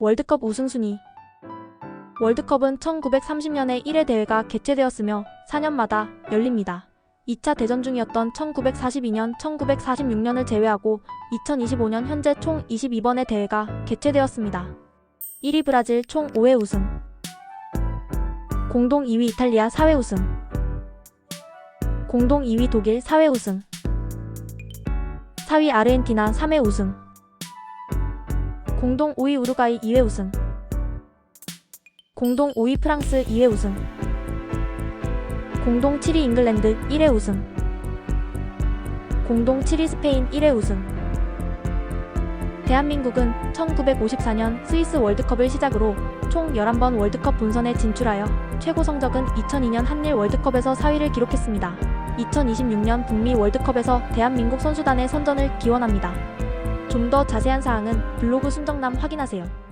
월드컵 우승순위. 월드컵은 1930년에 1회 대회가 개최되었으며 4년마다 열립니다. 2차 대전 중이었던 1942년, 1946년을 제외하고 2025년 현재 총 22번의 대회가 개최되었습니다. 1위 브라질 총 5회 우승. 공동 2위 이탈리아 4회 우승. 공동 2위 독일 4회 우승. 4위 아르헨티나 3회 우승 공동 5위 우루과이 2회 우승 공동 5위 프랑스 2회 우승 공동 7위 잉글랜드 1회 우승 공동 7위 스페인 1회 우승 대한민국은 1954년 스위스 월드컵을 시작으로 총 11번 월드컵 본선에 진출하여 최고 성적은 2002년 한일 월드컵에서 4위를 기록했습니다. 2026년 북미 월드컵에서 대한민국 선수단의 선전을 기원합니다. 좀 더 자세한 사항은 블로그 순정남 확인하세요.